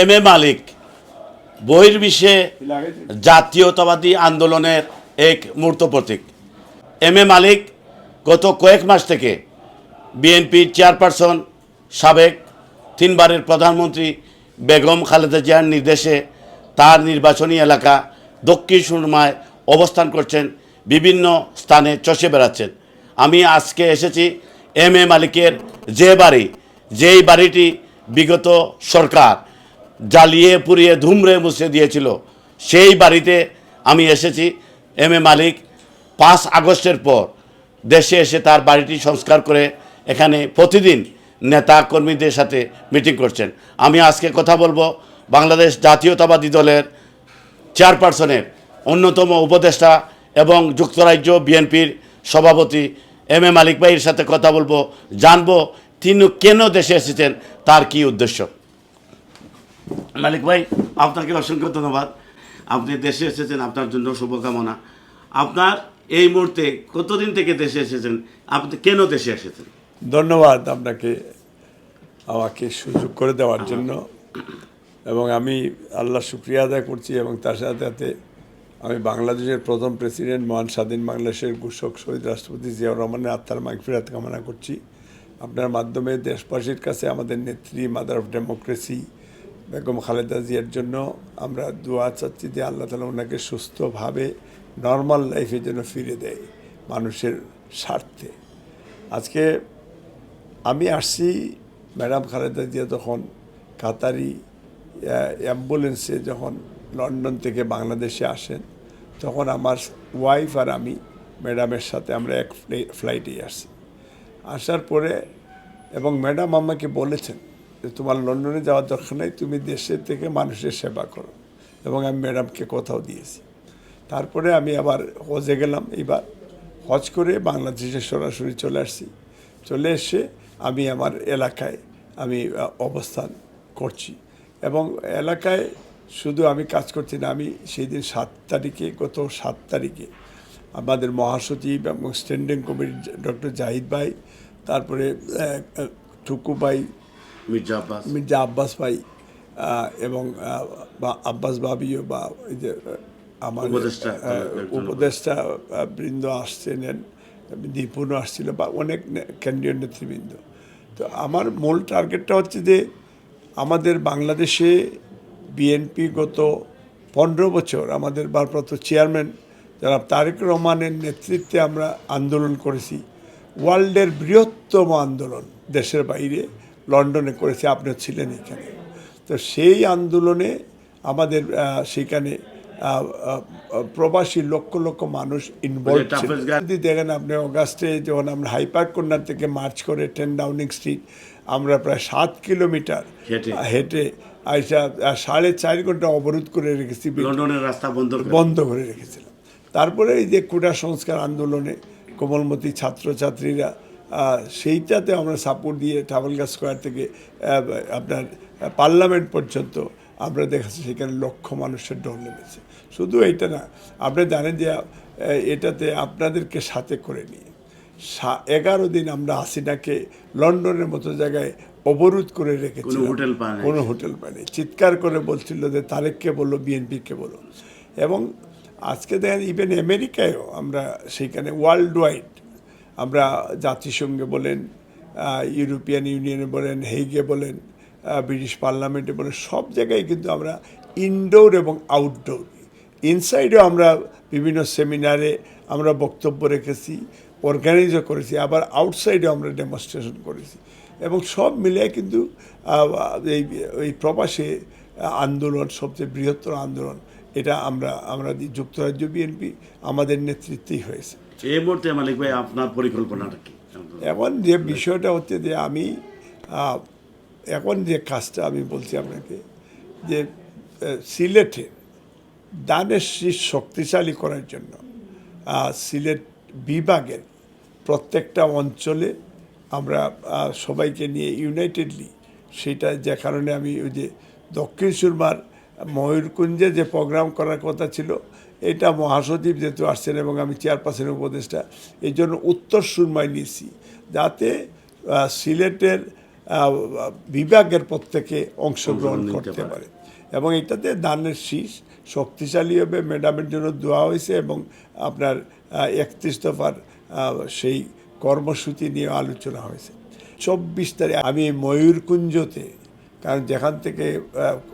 M A মালিক। বহির্বিশ্বে জাতীয়তাবাদী আন্দোলনের এক মূর্ত প্রতীক। এম এ মালিক গত কয়েক মাস থেকে বিএনপির চেয়ারপারসন, সাবেক তিনবারের প্রধানমন্ত্রী বেগম খালেদা জিয়ার নির্দেশে তার নির্বাচনী এলাকা দক্ষিণ সুরমায় অবস্থান করছেন, বিভিন্ন স্থানে চষে বেড়াচ্ছেন। আমি আজকে এসেছি এম এ মালিকের যে বাড়ি, যেই বাড়িটি বিগত সরকার জ্বালিয়ে পুড়িয়ে ধুমড়ে মুছে দিয়েছিল। সেই বাড়িতে আমি এসেছি, এম এ মালিক। পাঁচ আগস্টের পর দেশে এসে তার বাড়িটি সংস্কার করে এখানে প্রতিদিন নেতা কর্মীদের সাথে মিটিং করছেন। আমি আজকে কথা বলব বাংলাদেশ জাতীয়তাবাদী দলের চেয়ারপারসনের অন্যতম উপদেষ্টা এবং যুক্তরাজ্য বিএনপির সভাপতি এম এ মালিক ভাইয়ের সাথে কথা বলব, জানব তিনি কেন দেশে এসেছেন, তার কি উদ্দেশ্য। মালিক ভাই আপনাকে অসংখ্য ধন্যবাদ। আপনি দেশে এসেছেন আপনার জন্য শুভকামনা। আপনার এই মুহূর্তে কতদিন থেকে দেশে এসেছেন? আপনি কেন দেশে এসেছেন? ধন্যবাদ আপনাকে আমাকে সুযোগ করে দেওয়ার জন্য। এবং আমি আল্লাহ শুক্রিয়া আদায় করছি এবং তার সাথে সাথে আমি বাংলাদেশের প্রথম প্রেসিডেন্ট মহান স্বাধীন বাংলাদেশের ঘোষক শহীদ রাষ্ট্রপতি জিয়াউর রহমানের আত্মার মাগফিরাত কামনা করছি। আপনার মাধ্যমে দেশবাসীর কাছে আমাদের নেত্রী mother of democracy Begum Khaleda জিয়ার জন্য আমরা দোয়া চাচ্ছি যে আল্লাহ তালা ওনাকে সুস্থভাবে নর্মাল লাইফে যেন ফিরে দেয় মানুষের স্বার্থে। আজকে আমি আসছি ম্যাডাম খালেদা জিয়া তখন কাতারি অ্যাম্বুলেন্সে যখন লন্ডন থেকে বাংলাদেশে আসেন, তখন আমার ওয়াইফ আর আমি ম্যাডামের সাথে আমরা এক ফ্লাই- ফ্লাইটেই আসছি। আসার পরে এবং ম্যাডাম আমাকে বলেছেন তোমার লন্ডনে যাওয়ার দরকার নেই, তুমি দেশের থেকে মানুষের সেবা করো। এবং আমি ম্যাডামকে কথাও দিয়েছি। তারপরে আমি আবার হজে গেলাম এইবার। হজ করে বাংলাদেশে সরাসরি চলে আসছি। চলে এসে আমি আমার এলাকায় আমি অবস্থান করছি। এবং এলাকায় শুধু আমি কাজ করছি না, আমি সেই দিন সাত তারিখে, গত সাত তারিখে আমাদের মহাসচিব এবং স্ট্যান্ডিং কমিটির ডক্টর জাহিদ ভাই, তারপরে টুকু ভাই মির্জা আব্বাস। মির্জা আব্বাস ভাই এবং বা আব্বাস বাবিও বা ওই যে আমার উপদেষ্টা, উপদেষ্টা বৃন্দ আসছিলেন দীপুনও আসছিল বা অনেক কেন্দ্রীয় নেতৃবৃন্দ। তো আমার মূল টার্গেটটা হচ্ছে যে আমাদের বাংলাদেশে বিএনপি গত পনেরো বছর আমাদের ভারপ্রাপ্ত চেয়ারম্যান যারা তারেক রহমানের নেতৃত্বে আমরা আন্দোলন করেছি ওয়ার্ল্ডের বৃহত্তম আন্দোলন দেশের বাইরে। লন্ডনে করেছি আপনিও ছিলেন এখানে তো সেই আন্দোলনে আমাদের সেখানে প্রবাসী লক্ষ লক্ষ মানুষ ইনভলভ। যদি দেখেন আপনি অগাস্টে যখন আমরা হাইপার কন্যার থেকে মার্চ করে টেন ডাউনিং স্ট্রিট আমরা প্রায় সাত কিলোমিটার হেঁটে। আইসা সাড়ে চার ঘণ্টা অবরোধ করে রেখেছি লন্ডনের রাস্তা বন্ধ করে বন্ধ করে রেখেছিলাম তারপরে এই যে কোটা সংস্কার আন্দোলনে কোমলমতি ছাত্রছাত্রীরা সেইটাতে আমরা সাপোর্ট দিয়ে টাবলগা স্কোয়ার থেকে আপনার পার্লামেন্ট পর্যন্ত আমরা দেখাচ্ছি সেখানে লক্ষ মানুষের ডর নেমেছে। শুধু এইটা না আপনি জানেন যে এটাতে আপনাদেরকে সাথে করে নিয়ে সা- এগারো দিন আমরা হাসিনাকে লন্ডনের মতো জায়গায় অবরোধ করে রেখেছি হোটেল কোনো হোটেল পায়নি চিৎকার করে বলছিল যে তারেককে বলো বিএনপিকে বলো। এবং আজকে দেখেন ইভেন আমেরিকায়ও আমরা সেইখানে ওয়ার্ল্ড ওয়াইড আমরা জাতিসংঘে বলেন ইউরোপিয়ান ইউনিয়নে বলেন, হেগে বলেন ব্রিটিশ পার্লামেন্টে বলেন, সব জায়গায় কিন্তু আমরা ইনডোর এবং আউটডোর ইনসাইডেও আমরা বিভিন্ন সেমিনারে আমরা বক্তব্য রেখেছি অর্গানাইজও করেছি, আবার আউটসাইডেও আমরা ডেমনস্ট্রেশন করেছি। এবং সব মিলিয়ে কিন্তু এই প্রবাসে আন্দোলন, সবচেয়ে বৃহত্তর আন্দোলন এটা আমরা আমরা যুক্তরাজ্য বিএনপি আমাদের নেতৃত্বেই হয়েছে। এই মুহূর্তে মালিক ভাই আপনার পরিকল্পনাটা কি? এখন যে বিষয়টা হচ্ছে যে আমি এখন যে কাজটা আমি বলছি আপনাকে যে সিলেটে দানের শীষ শক্তিশালী করার জন্য সিলেট বিভাগের প্রত্যেকটা অঞ্চলে আমরা সবাইকে নিয়ে ইউনাইটেডলি সেটা যে কারণে আমি ওই যে দক্ষিণ সুরমার ময়ূরকুঞ্জে যে প্রোগ্রাম করার কথা ছিল এটা মহাসচিব যেহেতু আসছেন এবং আমি চেয়ারপারসনের উপদেষ্টা এই জন্য উত্তর সুরমায় নিয়েছি। যাতে সিলেটের বিভাগের প্রত্যেকে অংশগ্রহণ করতে পারে। এবং এটাতে ধানের শীষ শক্তিশালী হবে ম্যাডামের জন্য দোয়া হয়েছে এবং আপনার একত্রিশ দফার সেই কর্মসূচি নিয়ে আলোচনা হয়েছে। চব্বিশ তারিখ আমি ময়ূরকুঞ্জতে কারণ যেখান থেকে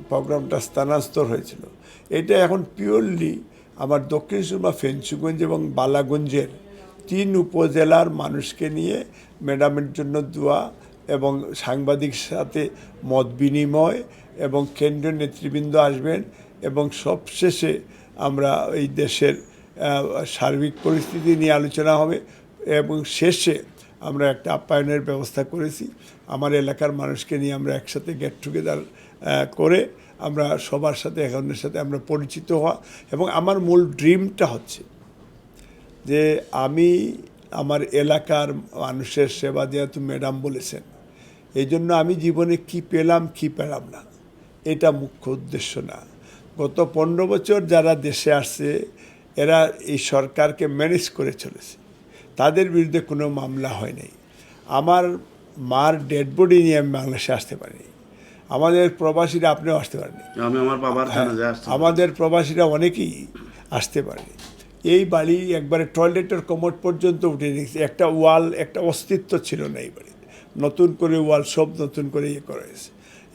প্রোগ্রামটা স্থানান্তর হয়েছিল। এটা এখন পিওরলি আমার দক্ষিণ সুরমা ফেঞ্চুগঞ্জ এবং বালাগঞ্জের তিন উপজেলার মানুষকে নিয়ে ম্যাডামের জন্য দোয়া এবং সাংবাদিক সাথে মত বিনিময় এবং কেন্দ্রীয় নেতৃবৃন্দ আসবেন এবং সবশেষে আমরা এই দেশের সার্বিক পরিস্থিতি নিয়ে আলোচনা হবে এবং শেষে আমরা একটা আপ্যায়নের ব্যবস্থা করেছি। আমার এলাকার মানুষকে নিয়ে আমরা একসাথে গেট টুগেদার করে আমরা সবার সাথে, একজনের সাথে আমরা পরিচিত হওয়া এবং আমার মূল ড্রিমটা হচ্ছে যে আমি আমার এলাকার মানুষের সেবা যেহেতু ম্যাডাম বলেছেন এই জন্য আমি জীবনে কি পেলাম কি পেলাম না, এটা মুখ্য উদ্দেশ্য না। গত পনেরো বছর যারা দেশে আসছে, এরা এই সরকারকে ম্যানেজ করে চলেছে। তাদের বিরুদ্ধে কোনো মামলা হয় নাই। আমার মার ডেড বডি নিয়ে আমি বাংলাদেশে আসতে পারিনি। আমাদের প্রবাসীরা আপনিও আসতে পারেনি আমি আমার বাবার আমাদের প্রবাসীরা অনেকেই আসতে পারে এই বাড়ি একবারে টয়লেটের কমোড পর্যন্ত উঠে নিয়েছে। একটা ওয়াল একটা অস্তিত্ব ছিল না এই বাড়িতে। নতুন করে ওয়াল সব নতুন করে ইয়ে করা হয়েছে।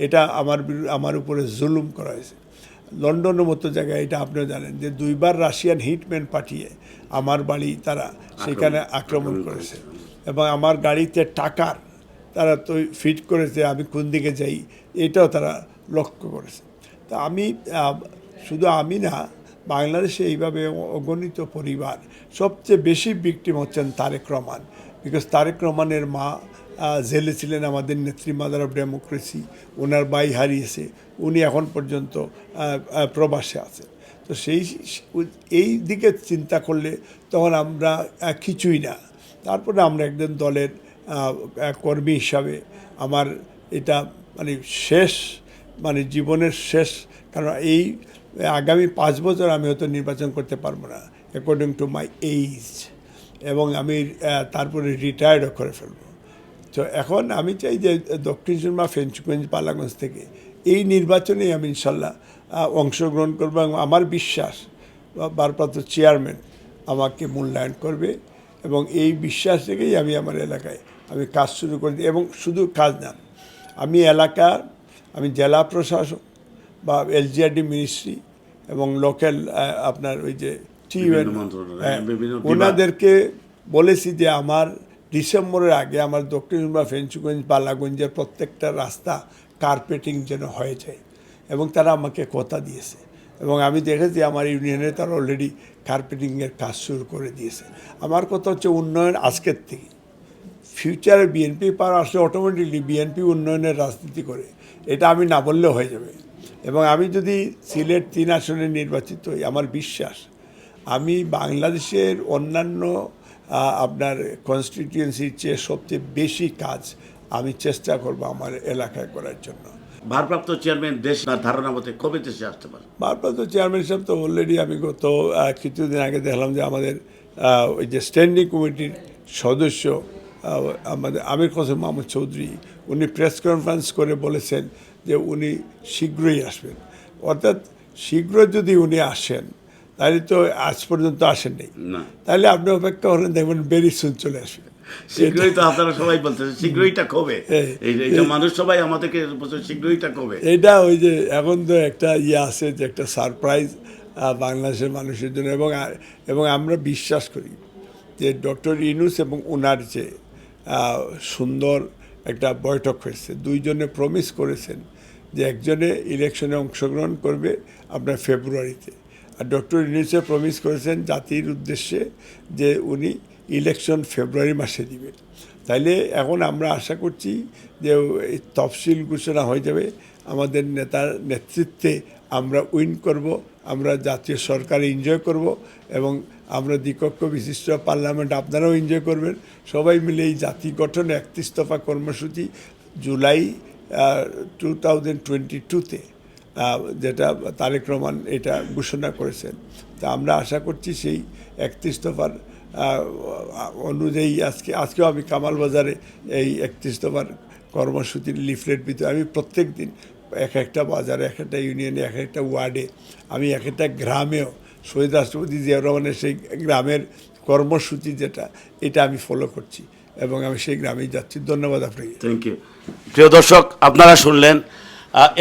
এটা আমার আমার উপরে জুলুম করা হয়েছে। লন্ডনের মতো জায়গায় এটা আপনিও জানেন যে দুইবার রাশিয়ান হিটম্যান পাঠিয়ে আমার বাড়ি তারা সেখানে আক্রমণ করেছে। এবং আমার গাড়িতে টাকার তারা তো ফিট করেছে আমি কোন দিকে যাই এটাও তারা লক্ষ্য করেছে। তা আমি শুধু আমি না বাংলাদেশে এইভাবে অগণিত পরিবার সবচেয়ে বেশি বিক্টিম হচ্ছেন তারেক রহমান। বিকজ তারেক রহমানের মা জেলে ছিলেন আমাদের নেত্রী মাদার অফ ডেমোক্রেসি। ওনার বাই হারিয়েছে। উনি এখন পর্যন্ত প্রবাসে আছেন। তো সেই, এই দিকে চিন্তা করলে তখন আমরা কিছুই না। তারপরে আমরা একজন দলের কর্মী হিসাবে আমার এটা মানে শেষ মানে জীবনের শেষ। কারণ এই আগামী পাঁচ বছর আমি হয়তো নির্বাচন করতে পারব না অ্যাকর্ডিং টু মাই এইজ এবং আমি তারপরে রিটায়ার্ডও করে ফেলব। তো এখন আমি চাই যে দক্ষিণ সুরমা ফেঞ্চুগঞ্জ পালাগঞ্জ থেকে এই নির্বাচনে আমি ইনশাল্লাহ অংশগ্রহণ করব এবং আমার বিশ্বাস বা- ভারপ্রাপ্ত চেয়ারম্যান আমাকে মূল্যায়ন করবে এবং এই বিশ্বাস থেকেই আমি আমার এলাকায় আমি কাজ শুরু করে দিই এবং শুধু কাজ না আমি এলাকার আমি জেলা প্রশাসক বা এলজিআরডি মিনিস্ট্রি এবং লোকাল আপনার ওই যে বিভিন্ন ওনাদেরকে বলেছি যে আমার ডিসেম্বরের আগে আমার দক্ষিণ বা ফেঞ্চুগঞ্জ, বালাগঞ্জের প্রত্যেকটা রাস্তা কার্পেটিং যেন হয়ে যায় এবং তারা আমাকে কথা দিয়েছে। এবং আমি দেখেছি আমার ইউনিয়নে তারা অলরেডি কার্পেটিংয়ের কাজ শুরু করে দিয়েছে। আমার কথা হচ্ছে উন্নয়ন আজকের থেকে। ফিউচারে বিএনপি পার আসলে অটোমেটিকলি বিএনপি উন্নয়নের রাজনীতি করে। এটা আমি না বললেও হয়ে যাবে। এবং আমি যদি সিলেট তিন আসনে নির্বাচিত হই, আমার বিশ্বাস, আমি বাংলাদেশের অন্যান্য আপনার কনস্টিটিউয়েন্সির চেয়ে সবচেয়ে বেশি কাজ আমি চেষ্টা করব আমার এলাকায় করার জন্য। ভারপ্রাপ্ত চেয়ারম্যান দেশ ধারণা মতে কবে দেশে আসতে পারে? ভারপ্রাপ্ত চেয়ারম্যান সাহেব তো অলরেডি আমি গত কিছুদিন আগে দেখলাম যে আমাদের ওই যে স্ট্যান্ডিং কমিটির সদস্য আমাদের আমির হোসেন মাহমুদ চৌধুরী উনি প্রেস কনফারেন্স করে বলেছেন যে উনি শীঘ্রই আসবেন। অর্থাৎ শীঘ্র যদি উনি আসেন তাহলে তো আজ পর্যন্ত আসেননি। তাহলে আপনি অপেক্ষা করেন দেখবেন বেরি সুন চলে আসবে। শীঘ্রই তো আপনারা সবাই বলতেছে শীঘ্রইটা কবে? এই- এই এইটা মানুষ সবাই আমাদেরকে বলছে শীঘ্রইটা কবে? এটা ওই যে এখন তো একটা ইয়ে আছে যে একটা সারপ্রাইজ বাংলাদেশের মানুষের জন্য। এবং এবং আমরা বিশ্বাস করি যে ডক্টর ইনুস এবং ওনার যে সুন্দর একটা বৈঠক হয়েছে দুইজনে প্রমিস করেছেন যে একজনে ইলেকশনে অংশগ্রহণ করবে আপনার ফেব্রুয়ারিতে আর ডক্টর ইনুসে প্রমিস করেছেন জাতির উদ্দেশ্যে যে উনি ইলেকশন ফেব্রুয়ারি মাসে দিবেন তাইলে এখন আমরা আশা করছি যে এই তফসিল ঘোষণা হয়ে যাবে। আমাদের নেতার নেতৃত্বে আমরা উইন করব, আমরা জাতীয় সরকার এনজয় করব এবং আমরা দ্বিকক্ষ বিশিষ্ট পার্লামেন্ট আপনারাও এনজয় করবেন। সবাই মিলে এই জাতি গঠন একত্রিশ দফা কর্মসূচি জুলাই টু থাউজেন্ড টোয়েন্টি টুতে যেটা তারেক রহমান এটা ঘোষণা করেছেন। তা আমরা আশা করছি সেই একত্রিশ দফার অনুযায়ী আজকে, আজকেও আমি কামাল বাজারে এই একত্রিশ দফার কর্মসূচির লিফলেট ভিতরে আমি প্রত্যেক দিন এক একটা বাজারে, এক একটা ইউনিয়নে, এক একটা ওয়ার্ডে, আমি এক একটা গ্রামেও শহীদ রাষ্ট্রপতি জিয়া রহমানের সেই গ্রামের কর্মসূচি যেটা, এটা আমি ফলো করছি এবং আমি সেই গ্রামেই যাচ্ছি। ধন্যবাদ আপনাকে। থ্যাংক ইউ প্রিয় দর্শক, আপনারা শুনলেন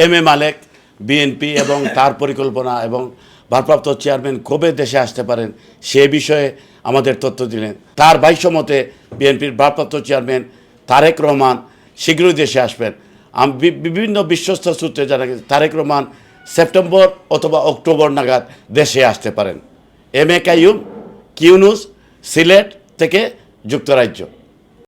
এম এ মালেক বিএনপি এবং তার পরিকল্পনা এবং ভারপ্রাপ্ত চেয়ারম্যান কবে দেশে আসতে পারেন সে বিষয়ে আমাদের তথ্য দিলেন। তার ভাষ্যমতে বিএনপির ভারপ্রাপ্ত চেয়ারম্যান তারেক রহমান শীঘ্রই দেশে আসবেন। বিভিন্ন বিশ্বস্ত সূত্রে জানা গেছে, তারেক রহমান সেপ্টেম্বর অথবা অক্টোবর নাগাদ দেশে আসতে পারেন। এম এ কাইয়ুম, কিউনুস, সিলেট থেকে যুক্তরাজ্য।